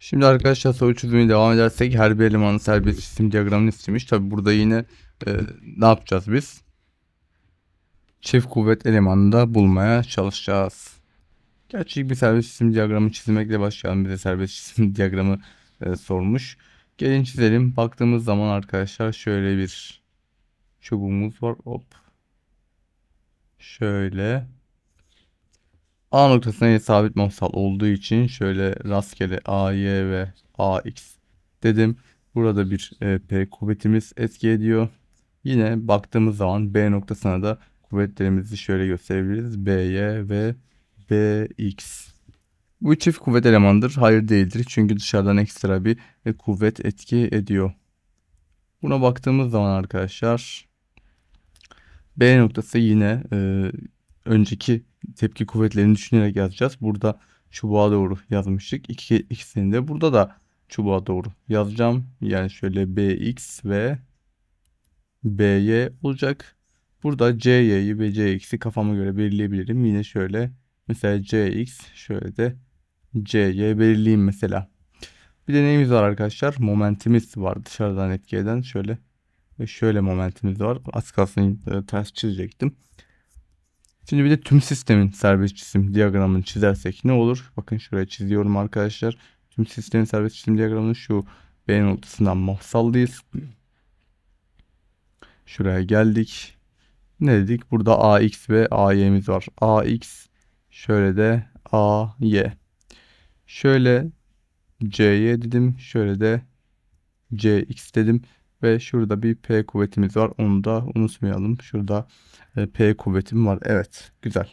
Şimdi arkadaşlar soru çözümüne devam edersek her bir elemanın serbest cisim diyagramını istemiş. Tabi burada yine e, ne yapacağız biz? Çift kuvvet elemanını da bulmaya çalışacağız. Gerçek bir serbest cisim diyagramı çizmekle başlayalım. Bize serbest cisim diyagramı e, sormuş. Gelin çizelim. Baktığımız zaman arkadaşlar şöyle bir çubuğumuz var. Hop. Şöyle. A noktasına yine sabit mafsal olduğu için şöyle rastgele A, Y ve AX dedim. Burada bir e, P kuvvetimiz etki ediyor. Yine baktığımız zaman B noktasına da kuvvetlerimizi şöyle gösterebiliriz. BY ve BX. Bu çift kuvvet elemandır. Hayır değildir. Çünkü dışarıdan ekstra bir e, kuvvet etki ediyor. Buna baktığımız zaman arkadaşlar B noktası yine e, önceki tepki kuvvetlerini düşünerek yazacağız. Burada çubuğa doğru yazmıştık. İki, ikisini de burada da çubuğa doğru yazacağım. Yani şöyle BX ve BY olacak. Burada CY'yi ve CX'i kafama göre belirleyebilirim. Yine şöyle mesela CX şöyle de CY belirleyeyim mesela. Bir de neyimiz var arkadaşlar? Momentimiz var dışarıdan etki eden. Şöyle şöyle momentimiz var. Az kalsın e, ters çizecektim. Şimdi bir de tüm sistemin serbest cisim diyagramını çizersek ne olur? Bakın şuraya çiziyorum arkadaşlar. Tüm sistemin serbest cisim diyagramını şu B noktasından mafsaldayız. Şuraya geldik. Ne dedik? Burada AX ve AY'miz var. AX şöyle de AY. Şöyle CY dedim. Şöyle de CX dedim. Ve şurada bir P kuvvetimiz var. Onu da unutmayalım. Şurada e, P kuvvetim var. Evet. Güzel.